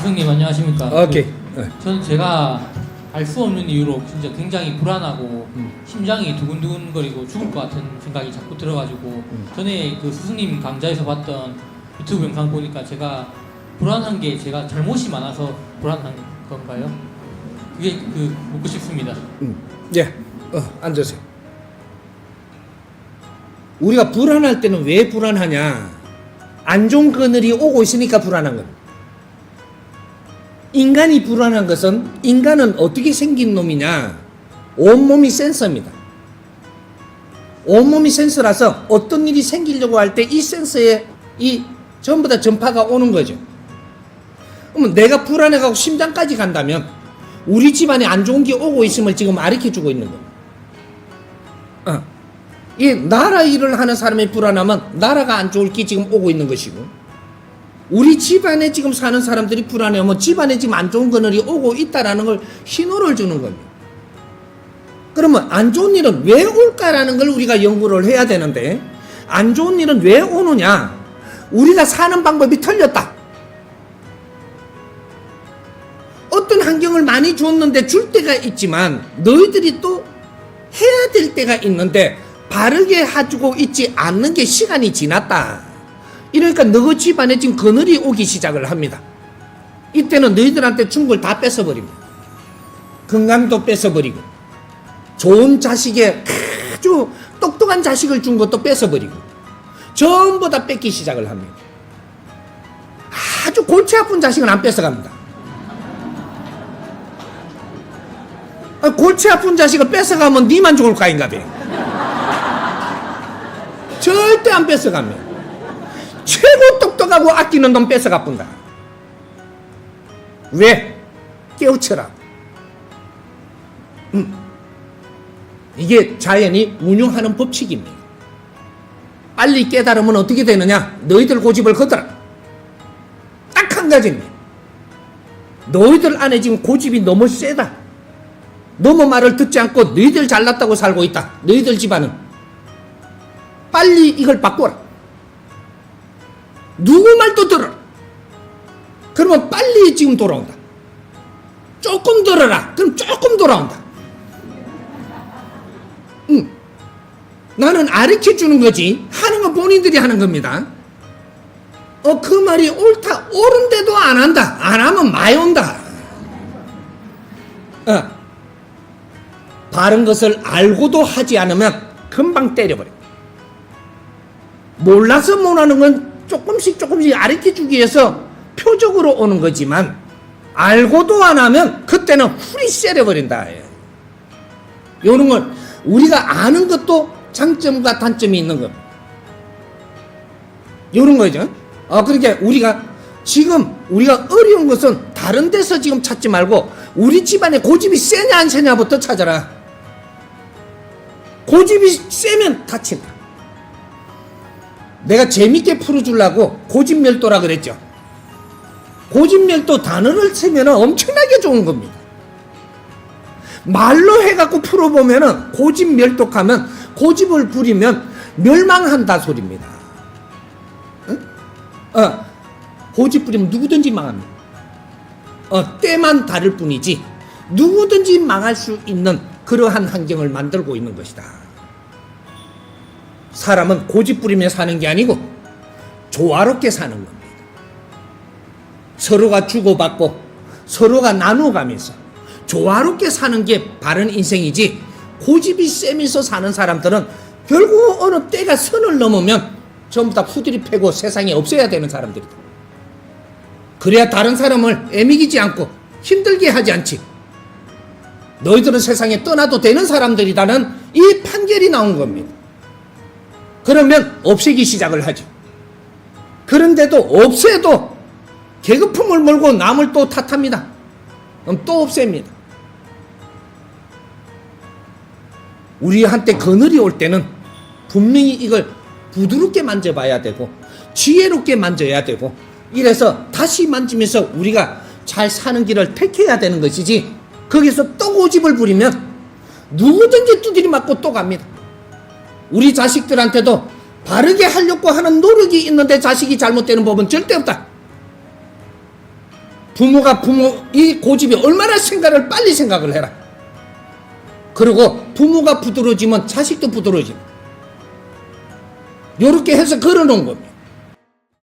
스승님 안녕하십니까? 오케이. 그, 네. 저는 제가 알 수 없는 이유로 진짜 굉장히 불안하고 음. 심장이 두근두근거리고 죽을 것 같은 생각이 자꾸 들어가지고 음. 전에 그 스승님 강좌에서 봤던 유튜브 영상 보니까 제가 불안한 게 제가 잘못이 많아서 불안한 건가요? 그게 그 묻고 싶습니다. 음. 예. 어, 앉으세요. 우리가 불안할 때는 왜 불안하냐? 안 좋은 그늘이 오고 있으니까 불안한 겁니다. 인간이 불안한 것은 인간은 어떻게 생긴 놈이냐? 온몸이 센서입니다. 온몸이 센서라서 어떤 일이 생기려고 할 때 이 센서에 이 전부 다 전파가 오는 거죠. 그러면 내가 불안해가고 심장까지 간다면 우리 집안에 안 좋은 게 오고 있음을 지금 가르쳐 주고 있는 겁니다. 어. 이 나라 일을 하는 사람이 불안하면 나라가 안 좋을 게 지금 오고 있는 것이고 우리 집안에 지금 사는 사람들이 불안해하면 집안에 지금 안 좋은 그늘이 오고 있다라는 걸 신호를 주는 겁니다. 그러면 안 좋은 일은 왜 올까라는 걸 우리가 연구를 해야 되는데 안 좋은 일은 왜 오느냐? 우리가 사는 방법이 틀렸다. 어떤 환경을 많이 줬는데 줄 때가 있지만 너희들이 또 해야 될 때가 있는데 바르게 해주고 있지 않는 게 시간이 지났다. 이러니까 너희 집안에 지금 그늘이 오기 시작을 합니다. 이때는 너희들한테 충고를 다 뺏어버립니다. 건강도 뺏어버리고 좋은 자식에 아주 똑똑한 자식을 준 것도 뺏어버리고 전부 다 뺏기 시작을 합니다. 아주 골치 아픈 자식은 안 뺏어갑니다. 아, 골치 아픈 자식을 뺏어가면 니만 죽을 거 아닌가 봐. 절대 안 뺏어갑니 다. 최고 똑똑하고 아끼는 놈 뺏어가 본다. 왜? 깨우쳐라. 음. 이게 자연이 운용하는 법칙입니다. 빨리 깨달으면 어떻게 되느냐? 너희들 고집을 거더라. 딱 한 가지입니다. 너희들 안에 지금 고집이 너무 세다. 너무 말을 듣지 않고 너희들 잘났다고 살고 있다. 너희들 집안은. 빨리 이걸 바꿔라. 누구 말도 들어라. 그러면 빨리 지금 돌아온다. 조금 들어라. 그럼 조금 돌아온다. 응. 나는 가르쳐 주는 거지. 하는 건 본인들이 하는 겁니다. 어, 그 말이 옳다. 옳은데도 안 한다. 안 하면 많이 온다. 어. 바른 것을 알고도 하지 않으면 금방 때려버려. 몰라서 못하는 건 조금씩 조금씩 가르쳐 주기 위해서 표적으로 오는 거지만 알고도 안 하면 그때는 훌이 세려 버린다. 요런 걸 우리가 아는 것도 장점과 단점이 있는 겁니다. 요런 거죠. 어, 그러니까 우리가 지금 우리가 어려운 것은 다른 데서 지금 찾지 말고 우리 집안에 고집이 세냐 안 세냐부터 찾아라. 고집이 세면 다친다. 내가 재밌게 풀어주려고 고집멸도라 그랬죠. 고집멸도 단어를 쓰면 엄청나게 좋은 겁니다. 말로 해갖고 풀어보면은 고집멸독하면 고집을 부리면 멸망한다 소리입니다. 응? 어, 고집 부리면 누구든지 망합니다. 어, 때만 다를 뿐이지 누구든지 망할 수 있는 그러한 환경을 만들고 있는 것이다. 사람은 고집 부리며 사는 게 아니고 조화롭게 사는 겁니다. 서로가 주고받고 서로가 나눠가면서 조화롭게 사는 게 바른 인생이지 고집이 세면서 사는 사람들은 결국 어느 때가 선을 넘으면 전부 다 후들이 패고 세상에 없어야 되는 사람들이다. 그래야 다른 사람을 애미기지 않고 힘들게 하지 않지. 너희들은 세상에 떠나도 되는 사람들이라는 이 판결이 나온 겁니다. 그러면 없애기 시작을 하죠. 그런데도 없애도 계급품을 몰고 남을 또 탓합니다. 그럼 또 없앱니다. 우리한테 그늘이 올 때는 분명히 이걸 부드럽게 만져봐야 되고 지혜롭게 만져야 되고 이래서 다시 만지면서 우리가 잘 사는 길을 택해야 되는 것이지 거기서 또 고집을 부리면 누구든지 두드리 맞고 또 갑니다. 우리 자식들한테도 바르게 하려고 하는 노력이 있는데 자식이 잘못되는 법은 절대 없다. 부모가 부모 이 고집이 얼마나 생각을 빨리 생각을 해라. 그리고 부모가 부드러지면 자식도 부드러워진다. 요렇게 해서 걸어놓은 겁니다.